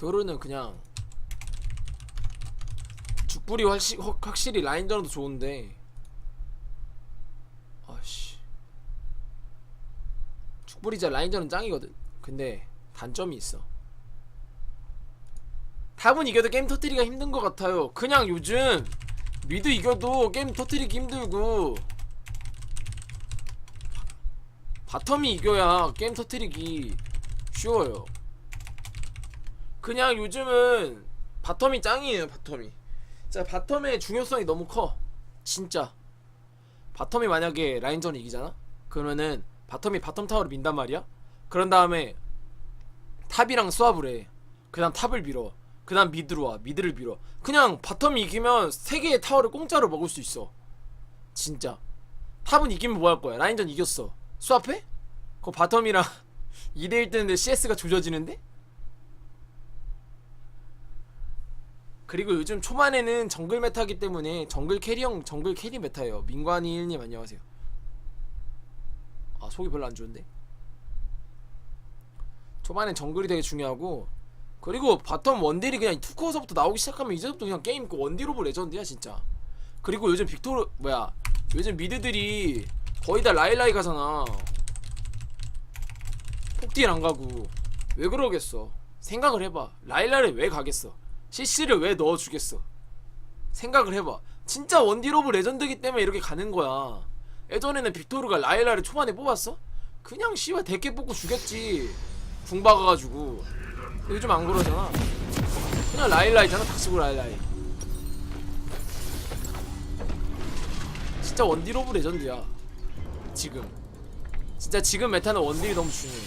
도르는 그냥 죽불이 확시, 확- 확실히 라인전도 좋은데. 아씨. 죽불이 진짜 라인전은 짱이거든. 근데 단점이 있어. 탑은 이겨도 게임 터뜨리기가 힘든 것 같아요. 그냥 요즘 미드 이겨도 게임 터뜨리기 힘들고 바텀이 이겨야 게임 터뜨리기 쉬워요 그냥 요즘은 바텀이 짱이에요 바텀이. 진짜 바텀의 중요성이 너무 커. 진짜. 바텀이 만약에 라인전 이기잖아? 그러면은 바텀이 바텀 타워를 민단 말이야? 그런 다음에 탑이랑 수합을 해 그 다음 탑을 밀어. 그 다음 미드로 와. 미드를 밀어. 그냥 바텀이 이기면 세 개의 타워를 공짜로 먹을 수 있어. 진짜. 탑은 이기면 뭐 할 거야? 라인전 이겼어. 수합해? 그 바텀이랑 2대1 뜨는데 CS가 조져지는데? 그리고 요즘 초반에는 정글 메타기 때문에 정글 캐리형 정글 캐리 메타예요. 민관이 1님 안녕하세요. 아 속이 별로 안 좋은데? 초반엔 정글이 되게 중요하고 그리고 바텀 원딜이 그냥 투코어서부터 나오기 시작하면 이제부터 그냥 게임 그 원딜 오브 레전드야 진짜. 그리고 요즘 빅토르 뭐야 요즘 미드들이 거의 다 라일라이 가잖아. 폭딜 안 가고. 왜 그러겠어? 생각을 해봐. 라일라를 왜 가겠어 CC를 왜 넣어주겠어? 생각을 해봐. 진짜 원딜 오브 레전드기 때문에 이렇게 가는 거야. 예전에는 빅토르가 라일라를 초반에 뽑았어? 그냥 씨발 대게 뽑고 죽였지. 궁 박아가지고. 요즘 안 그러잖아. 그냥 라일라이잖아. 닥치고 라일라이. 진짜 원딜 오브 레전드야. 지금. 진짜 지금 메타는 원딜이 너무 중요해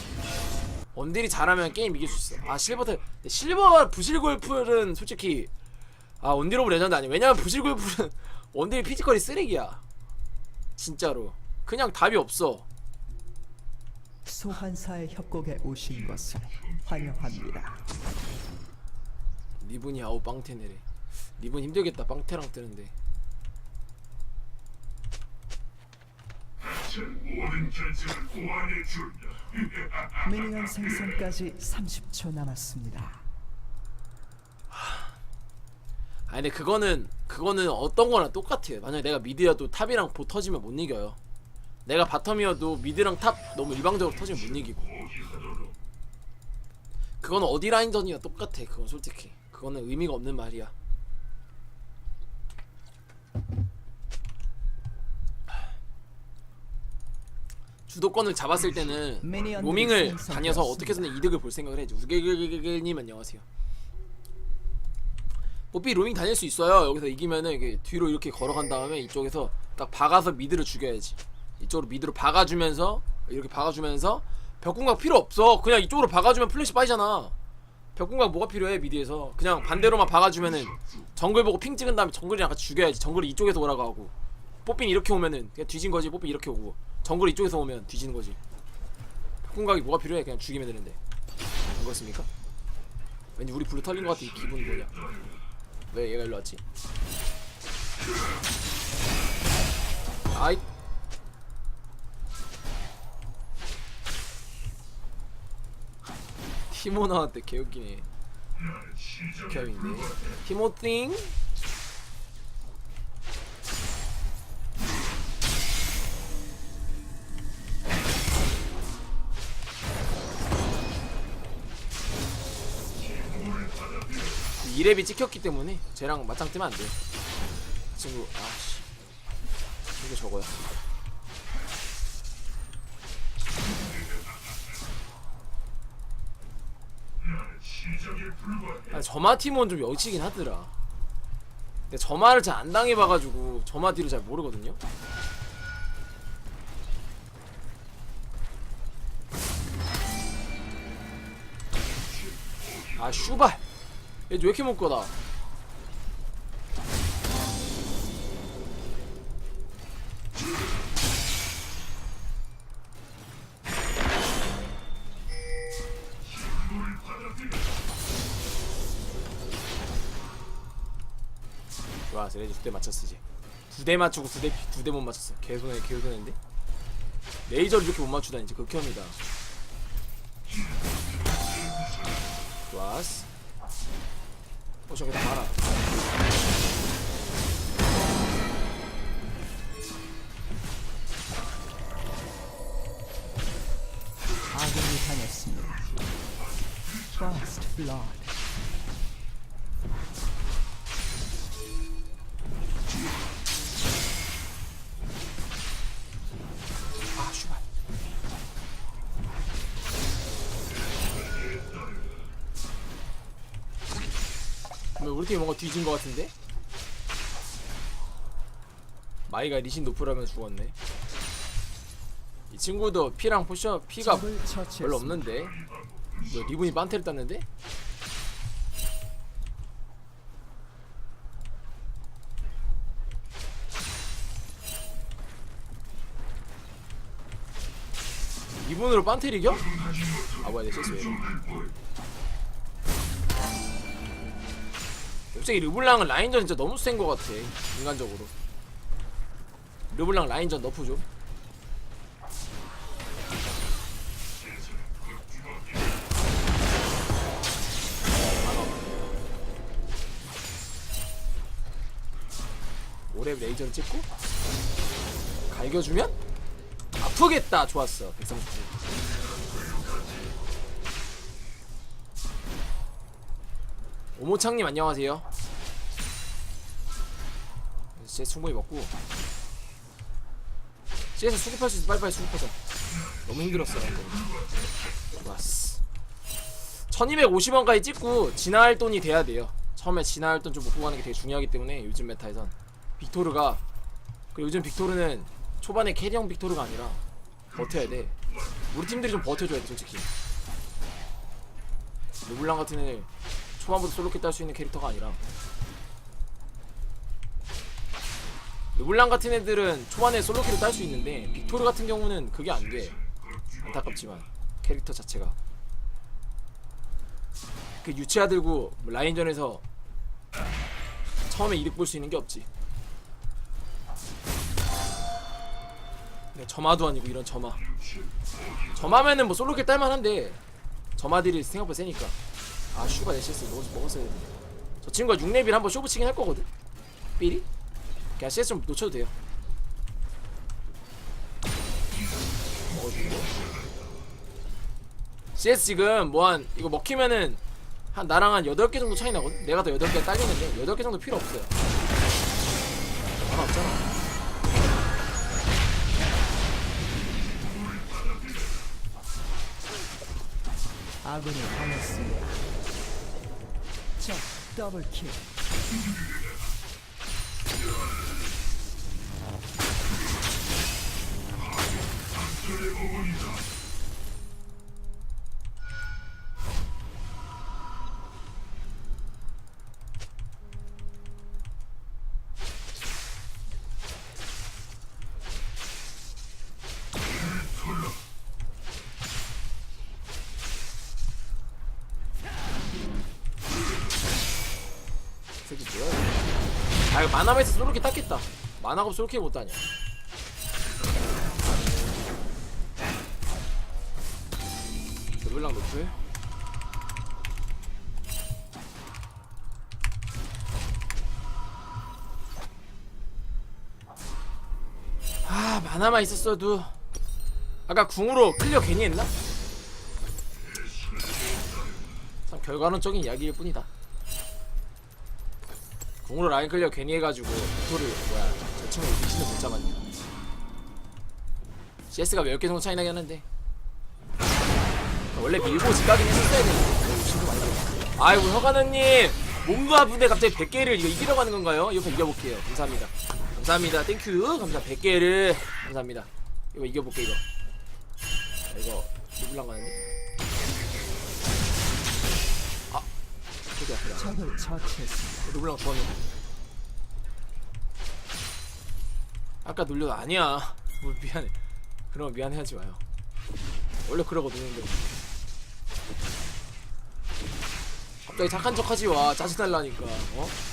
원딜이 잘하면 게임 이길 수 있어 아 실버 타 실버 부실 골프는 솔직히 아 원딜 오브 레전드 아니야 왜냐면 부실 골프는 원딜 피지컬이 쓰레기야. 진짜로. 그냥 답이 없어. 소환사의 협곡에 오신 것을 환영합니다. 리븐이 아우 빵테네래. 리븐 힘들겠다. 빵테랑 뜨는데 미니언 생성까지 30초 남았습니다. 아니 근데 그거는 그거는 어떤 거나 똑같아요. 만약에 내가 미드여도 탑이랑 보 터지면 못 이겨요. 내가 바텀이어도 미드랑 탑 너무 일방적으로 터지면 못 이기고. 그거는 어디 라인전이야 똑같아 그건 솔직히. 그거는 의미가 없는 말이야 주도권을 잡았을 때는 로밍을. 다녀서 어떻게 해서든 이득을 볼 생각을 해야지 우gelgelgelgel님 안녕하세요. 뽀삐 로밍 다닐 수 있어요. 여기서 이기면은 이게 뒤로 이렇게 걸어간 다음에 이쪽에서 딱 박아서 미드를 죽여야지. 이쪽으로 미드로 박아주면서 이렇게 박아주면서 벽궁각 필요 없어. 그냥 이쪽으로 박아주면 플래시 빠지잖아. 벽궁각 뭐가 필요해 미드에서? 그냥 반대로만 박아주면은 정글 보고 핑 찍은 다음에 정글이랑 같이 죽여야지. 정글이 이쪽에서 오라고 하고 뽀삐는 이렇게 오면은 그냥 뒤진 거지 뽀삐 이렇게 오고. 정글 이쪽에서 오면 뒤지는 거지. 벽궁각이 뭐가 필요해? 그냥 죽이면 되는데. 안 그렇습니까? 왠지 우리 블루 털린 것이 기분이 뭐냐? 왜 얘가 일로 왔지? 아이. 티모 나한테 개웃기네. 겹인데. 티모띵 이랩이 찍혔기 때문에 쟤랑 맞짱 뜨면 안 돼. 친구 아씨 이거 저거야. 아, 저마 팀은 좀 여치긴 하더라. 근데 저마를 잘 안 당해봐가지고 저마 뒤를 잘 모르거든요. 아 슈발 얘왜 이렇게 못 거다 좋아 세레지 두대 이제. 두대 맞추고 두대 못 맞췄어. 개손해 개손인데? 레이저를 이렇게 못 맞추다니 이제 극혐이다. 좋았어 어 저기 다 말아 아군이 당했습니다. First blood. 팀이 뭔가 뒤진 것 같은데? 마이가 리신 노프라면 죽었네 이 친구도 피랑 포션 피가. 별로 없는데 뭐 리본이 반테를 땄는데? 리본으로 반테를 이겨? 아 뭐야 내 실수 왜 갑자기 르블랑은 라인전 진짜 너무 센 것 같아 인간적으로. 르블랑 라인전 너프 좀 오랩 레이저를 찍고 갈겨주면 아프겠다. 좋았어 139 오모창님 안녕하세요 CS 충분히 먹고. CS 수급할 수 있어. 빨리빨리 수급하자. 너무 힘들었어. 좋았어. 1250원까지 찍고 진화할 돈이 돼야 돼요. 처음에 진화할 돈 좀 먹고 가는 게 되게 중요하기 때문에 요즘 메타에선. 빅토르가 그리고 요즘 빅토르는 초반에 캐리형 빅토르가 아니라 버텨야 돼. 우리 팀들이 좀 버텨줘야 돼 솔직히. 르블랑 같은 애 초반부터 솔로킬 딸수 있는 캐릭터가 아니라 르블랑 같은 애들은 초반에 솔로킬을 딸수 있는데 빅토르 같은 경우는 그게 안돼. 안타깝지만 캐릭터 자체가. 그 유치아 들고 라인전에서 처음에 이득 볼 수 있는 게 없지. 네, 점화도 아니고 이런 점화. 점화면은 뭐 솔로킬 딸만한데 점화들이 생각보다 세니까. 아 슈가 내 CS 먹었, 먹었어야 했는데. 저 친구가 6렙일 한번 쇼부치긴 할 거거든. 삐리? 그냥 CS 좀 놓쳐도 돼요 CS 지금 뭐 한 이거 먹히면은 한 나랑 한 8개 정도 차이 나거든 내가 더 8개 딸리는데 8개 정도 필요 없어요 하나 없잖아 아군이 당했습니다. 적 더블킬. 이 새끼 뭐야 이거. 아 이거 만화에서 솔로키 땄겠다 만화가 솔로키 못 따냐 아 만화만 있었어도 아까 궁으로 클리어 괜히 했나? 참 결과론적인 이야기일 뿐이다. 공으로 라인 클리어 괜히 해가지고 빅토를 뭐야 저 친구 미친을 못 잡았냐. CS가 몇 개 정도 차이 나긴 하는데. 원래 밀고 직가긴 했었어야 되는데. 아이고 혁하느님. 몸도 아픈데 갑자기 100개를 이거 이기려고 하는 건가요? 이거 이겨볼게요. 감사합니다 감사합니다. 땡큐. 감사. 100개를. 감사합니다. 이거 이겨볼게 이거. 아, 이거 누굴랑 가는데 아 저기 아프다 적을 처치했습니다. 르블랑 좋았는데 아까 놀려도 아니야. 뭘 미안해. 그러면 미안해하지 마요. 원래 그러거든 근데. 갑자기 착한 척하지 와 짜증날라니까 어?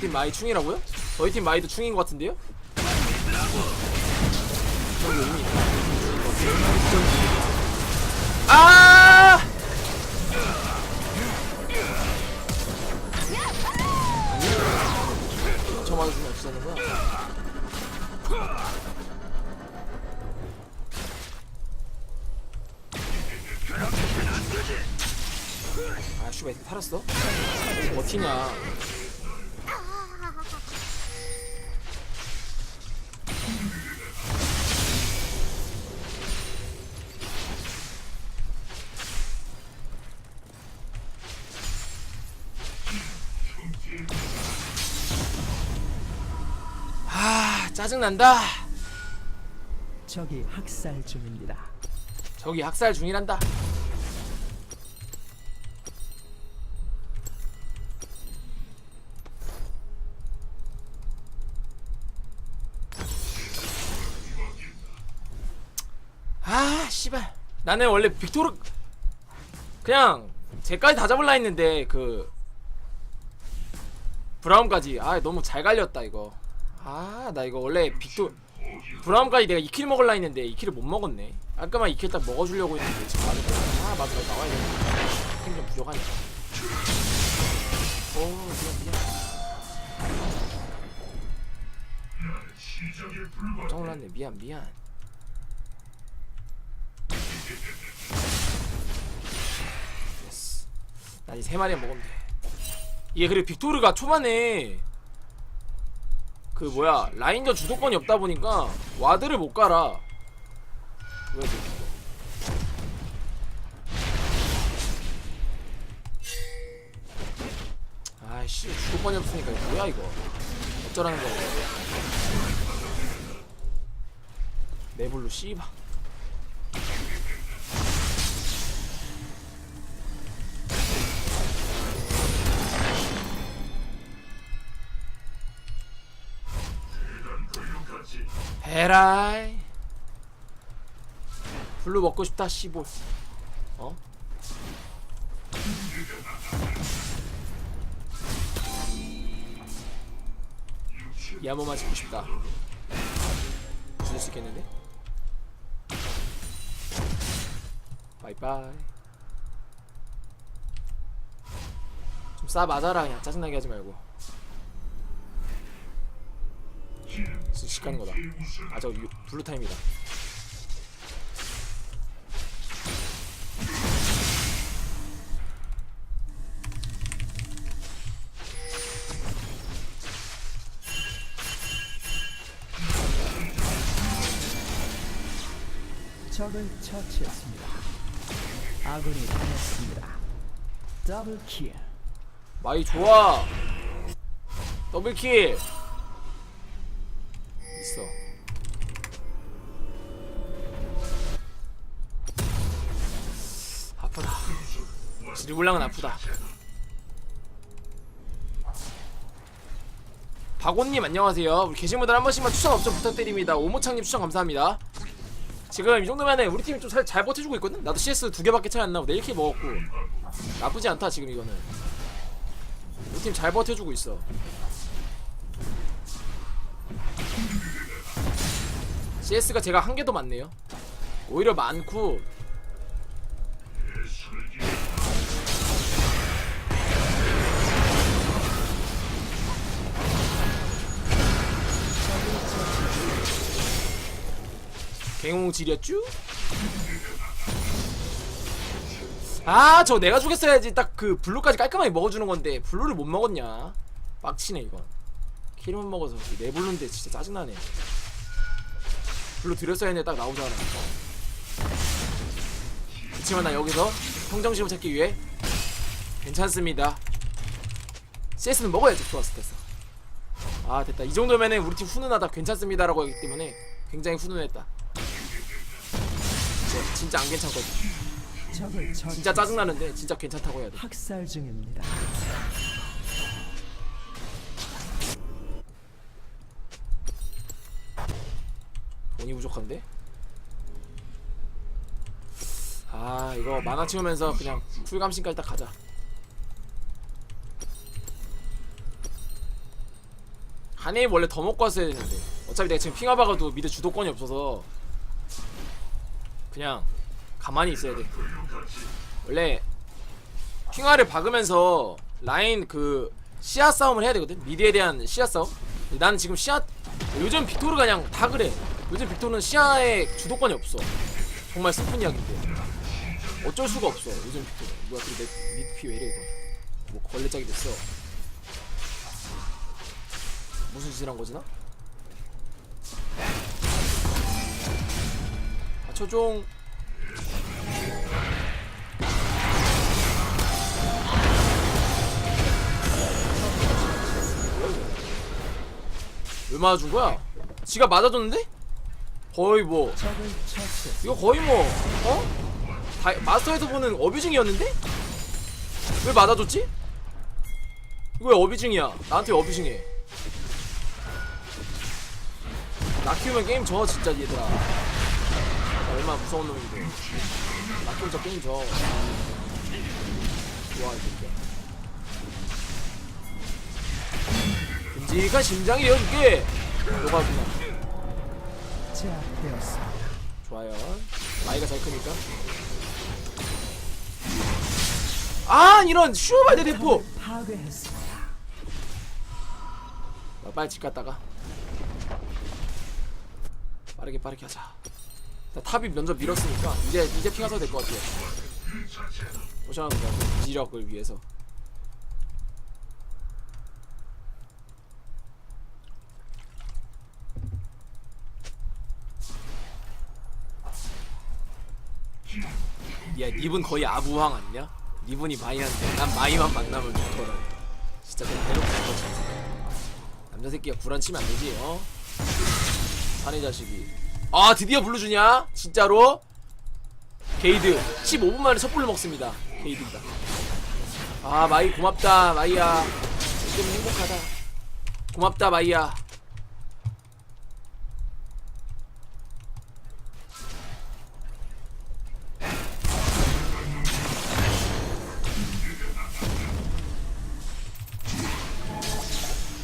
니네 팀 마이 충이라고요? 저희 팀 마이도 충인 것 같은데요? 저기 의미? 아! 저 맞아주면 어쩌자는 거야? 아, 슈바 살았어? 버티냐? 짜증난다. 적이 학살 중입니다. 저기 학살 중이란다. 아, 씨발. 나는 원래 빅토르 그냥 쟤까지 다 잡을라 했는데 그 브라움까지 아 너무 잘 갈렸다 이거. 아, 나 이거 원래 빅토 브라움까지 내가 2킬 먹을라 했는데 2킬을 못 먹었네. 깔끔하게 2킬 딱 먹어주려고 했는데 지금 거야 아 맞아 나 나와야 돼. 힘좀 부족하니까. 오 미안 미안 깜짝 놀랐네. 미안 미안. 예스. 나 이제 세 마리만 먹으면 돼. 이게 그리고 빅토르가 초반에 그 뭐야 라인전 주도권이 없다 보니까 와드를 못 깔아 왜? 아이씨 주도권이 없으니까 이거 뭐야 이거? 어쩌라는 거야? 내불로 씨바 헤라이. 블루 먹고 싶다 씨볼. 어? 번만 찍고 싶다. 죽을 수 있겠는데? 바이바이. 좀 싸 맞아라 그냥. 짜증나게 하지 말고 씩 가는 거다. 아, 저 유- 블루 타임이다. 적을 처치했습니다. 아군이 당했습니다. 더블 킬. 마이 좋아. 더블 킬. 지리블랑은 아프다. 박원님 안녕하세요. 우리 계신 분들 한 번씩만 추천 업좀 부탁드립니다. 오모창님 추천 감사합니다. 지금 이 정도면은 우리 팀이 좀 잘 버텨주고 있거든. 나도 CS 두 개밖에 차이 안 나고 내 1킬 먹었고 나쁘지 않다 지금 이거는. 우리 팀 잘 버텨주고 있어. CS가 제가 한 개도 많네요. 오히려 많고 갱홍질이었쥬? 아, 저 내가 죽였어야지. 딱 그 블루까지 깔끔하게 먹어주는 건데 블루를 못 먹었냐? 빡치네 이건. 킬못 먹어서 내 블루인데 진짜 짜증나네. 블루 드렸어야 했는데 딱 나오잖아. 그치만 나 여기서 평정심을 찾기 위해 괜찮습니다. CS는 먹어야지. 좋았어, 됐어. 아, 됐다. 이 정도면은 우리 팀 훈훈하다. 괜찮습니다라고 하기 때문에 굉장히 훈훈했다. 진짜, 진짜 안 괜찮거든. 적을. 진짜 짜증나는데 진짜 괜찮다고 해야 돼. 학살 중입니다. 돈이 부족한데? 아 이거 만화 치우면서 그냥 쿨감신까지 딱 가자 한해 원래 더 먹고 왔어야 되는데 어차피 내가 지금 핑하 박아도 미드 주도권이 없어서 그냥 가만히 있어야 돼. 원래 핑하를 박으면서 라인 그 시야 싸움을 해야 되거든? 미드에 대한 시야 싸움? 나는 지금 시야 요즘 빅토르가 그냥 다 그래. 요즘 빅토르는 시야에 주도권이 없어. 정말 슬픈 이야기인데. 어쩔 수가 없어 요즘 빅토르. 뭐야 근데 내 미드피 왜 이래 이거. 뭐 걸레짝이 됐어. 무슨 짓을 한 거지 나? 아 초종 왜 맞아준 거야? 지가 맞아줬는데? 거의 뭐. 이거 거의 뭐 어? 다, 마스터에서 보는 어뷰징이었는데? 왜 맞아줬지? 이거 왜 어뷰징이야? 나한테 왜 어뷰징해 나 키우면 게임 져 진짜 얘들아 나 얼마나 무서운 놈인데 저 게임 져 좋아 이 새끼야 끔찍한 심장이 여줄게 녹아구나 제압되었습니다. 좋아요. 나이가 잘 크니까. 아 이런 슈발드 대포. 파괴했습니다. 나 빨리 집 갔다가 빠르게 빠르게 하자. 나 탑이 먼저 밀었으니까 이제 이제 핑하서 될것 같아요. 거야. 그 지력을 위해서. 야, 닙은 거의 아부왕 아니냐? 닙은이 마이한테 난 마이만 만나면 좋더라. 진짜 그냥 대놓고 거지. 남자 새끼가 구란 치면 안 되지, 어? 사내 자식이. 아, 드디어 불러주냐? 진짜로? 게이드 15분 만에 첫 불러 먹습니다. 게이드입니다. 아, 마이 고맙다, 마이야. 지금 행복하다. 고맙다, 마이야.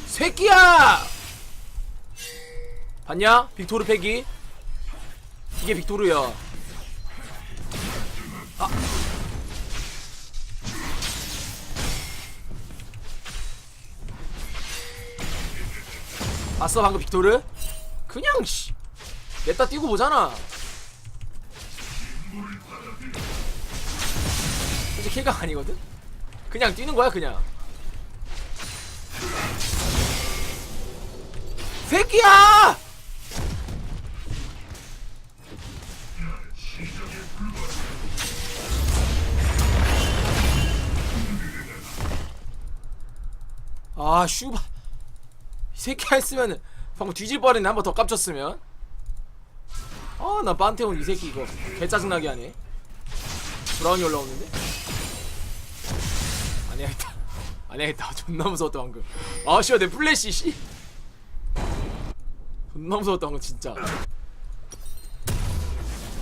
새끼야! 봤냐? 빅토르 패기. 이게 빅토르야. 아. 봤어 방금 빅토르? 그냥 씨. 냈다 뛰고 보잖아. 이제 킬가 아니거든? 그냥 뛰는 거야 그냥. 새끼야! 아 슈바. 이 새끼 했으면은 방금 뒤질 뻔했네. 한 번 더 깝쳤으면. 아나 판테온 이 새끼 이거 개 짜증나게 하네. 브라운이 올라오는데? 안 해야겠다. 존나 무서웠다 방금. 아 씨발 내 플래시 씨. 존나 무서웠다 방금 진짜.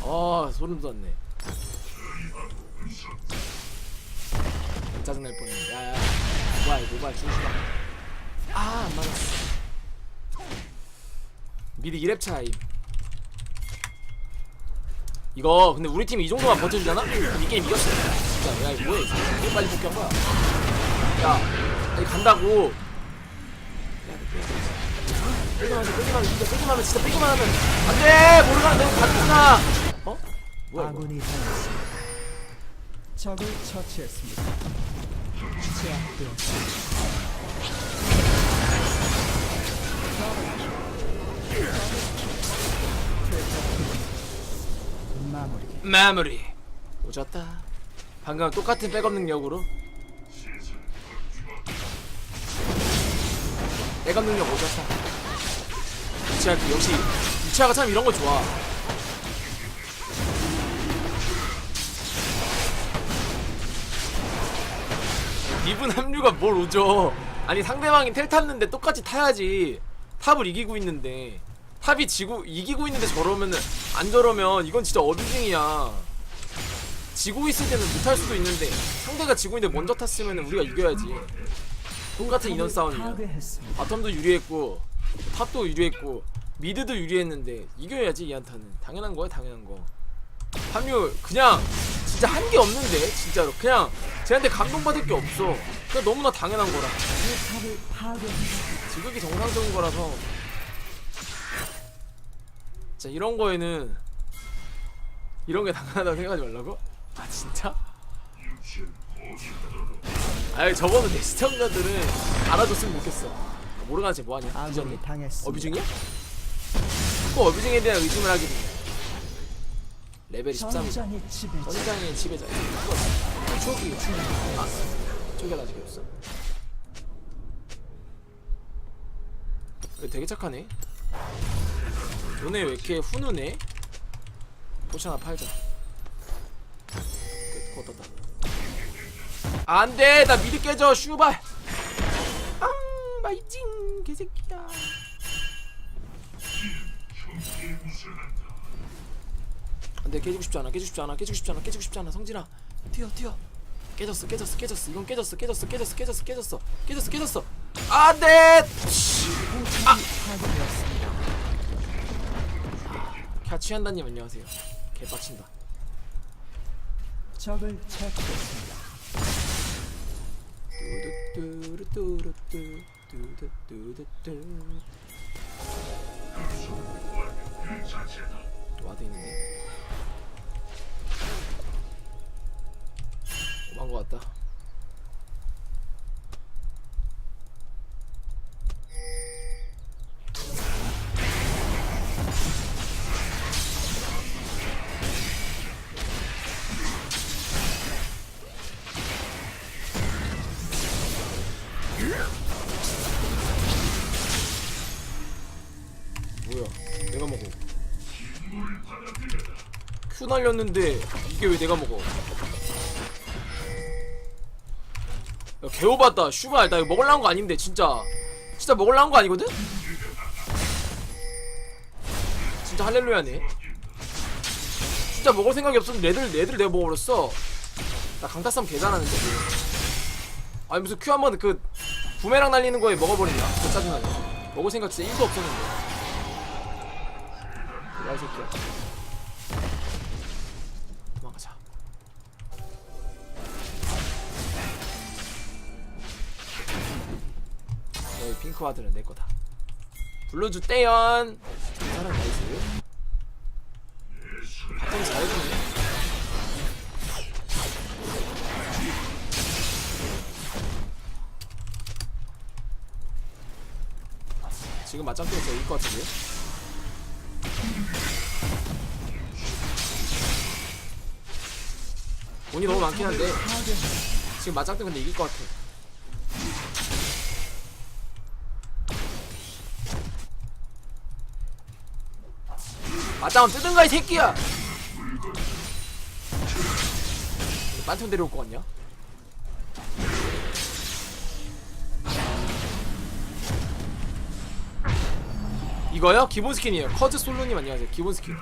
아 소름 돋았네. 짜증날 뻔했네. 야야 모바일 모바일 중시다 아안 맞았어. 미드 2렙 차이 이거 근데 우리 팀이 이 정도만 버텨주잖아? 그럼 이 게임 이겼어. 진짜 야 이거 이거? 왜 빨리 복귀한 거야? 야 아니 간다고. 빼기만 하면 진짜 빼기만 하면 진짜 빼기만 하면 안돼! 모르가 너무 가겠구나 어? 뭐야 이거. 적을 처치했습니다. 제압되었습니다. 마무리. 마무리 오졌다 방금 똑같은 백업 능력으로 백업 능력 오졌다 유치아 역시 유치아가 참 이런 거 좋아 리븐 합류가 뭘 오죠 아니 상대방이 텔 탔는데 똑같이 타야지 탑을 이기고 있는데 탑이 지고 이기고 있는데 저러면은 안 저러면 이건 진짜 어뷰징이야. 지고 있을 때는 못할 수도 있는데 상대가 지고 있는데 먼저 탔으면 우리가 이겨야지. 똑같은 인원 싸움이야. 바텀도 유리했고 탑도 유리했고 미드도 유리했는데 이겨야지 이 한타는 당연한 거야 당연한 거 합류 그냥 진짜 한 게 없는데 진짜로 그냥 쟤한테 감동받을 게 없어 그냥 너무나 당연한 거라. 지극히 정상적인 거라서 진짜 이런 거에는 이런 게 당연하다고 생각하지 말라고? 아 진짜? 아니 적어도 내 시청자들은 알아줬으면 좋겠어 모르가나 쟤 뭐하냐? 어뷰중이야? 꼭 어뷰중에 대한 의심을 하게 되네 레벨이 13이다. 전장의 지배자. 초기 아 초기가 아직 없어. 왜 되게 착하네. 너네 왜 이렇게 훈훈해? 포션 하나 팔자. 떴다. 안돼! 나 미리 깨져 슈발! 앙 마이징 개새끼야 안돼 깨지고 싶지 않아 깨지고 싶지 않아 깨지고 싶지 않아 깨지고 싶지 않아. 성진아 튀어 튀어. 깨졌어 깨졌어 깨졌어. 이건 깨졌어 깨졌어 깨졌어 깨졌어 깨졌어. 깨졌어 깨졌어. 안돼! 파괴되었습니다. 캬취한다님 안녕하세요. 개빡친다. 적을 처치했습니다. 와드 있는데 같다. 뭐야? 내가 먹어. 큐 날렸는데 이게 왜 내가 먹어 개오봤다. 슈발 나 이거 먹을라는 거 아닌데 진짜. 진짜 먹을라는 거 아니거든? 진짜 할렐루야네. 진짜 먹을 생각이 없었는데 애들 애들 내가 먹어버렸어. 나 강타쌈 개잘하는데. 아니 무슨 큐 한 번 그 부메랑 날리는 거에 먹어버리냐? 그 짜증나네. 먹을 생각 진짜 1도 없었는데. 야이 새끼야 핑크와드는 내 거다. 불러주 떼연 사람 나이스 바텀이 잘해주네 지금 맞짱 뜨면 이길 것 같은데요? 돈이 너무 많긴 한데 지금 맞짱 근데 이길 것 같아 맞짱은 뜨든가 이 새끼야 빤통 데려올 것 같냐? 이거요? 기본 스킨이에요 커즈 솔로님 안녕하세요 기본 스킨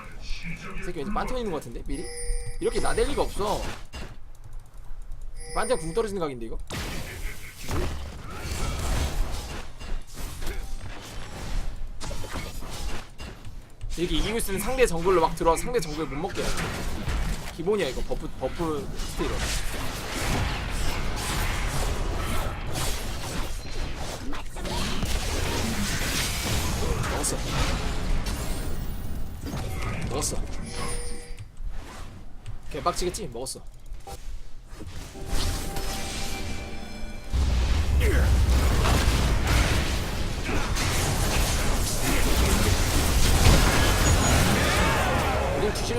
이 새끼 왠지 빤통 있는 것 같은데 미리? 이렇게 나댈 리가 없어 빤팅 궁 떨어지는 각인데 이거? 이렇게 이기고 있으면 상대 정글로 막 들어와 상대 정글 못 먹게 해 기본이야 이거 버프 버프 스테이로 먹었어. 먹었어. 개빡치겠지? 먹었어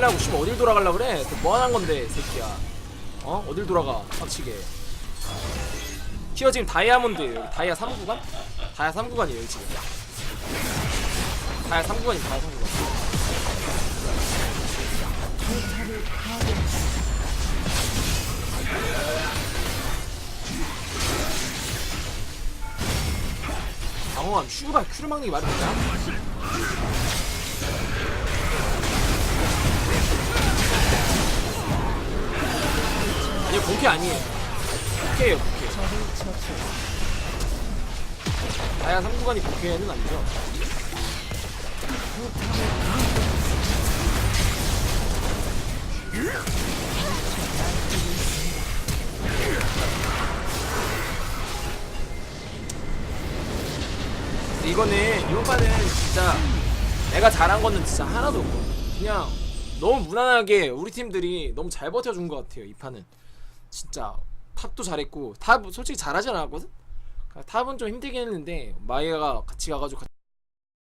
뒤질라고 씨발 어딜 돌아가려 그래 또 뭐하는 건데 새끼야 어? 어딜 돌아가 빡치게 티어 지금 다이아몬드 다이아 3구간? 다이아 3구간이에요 여기 지금 다이아 3구간이 다이아 3구간 방어함 슈발 큐를 막는 게 말이 되냐? 아니 본캐 아니에요. 본캐예요 본캐. 다야 3구간이 본캐는 아니죠. 이거는 이번 판은 진짜 내가 잘한 거는 진짜 하나도 없고 그냥 너무 무난하게 우리 팀들이 너무 잘 버텨준 것 같아요 이 판은 진짜 탑도 잘했고 탑 솔직히 잘하진 않았거든? 탑은 좀 힘들긴 했는데 마이아가 같이 가가지고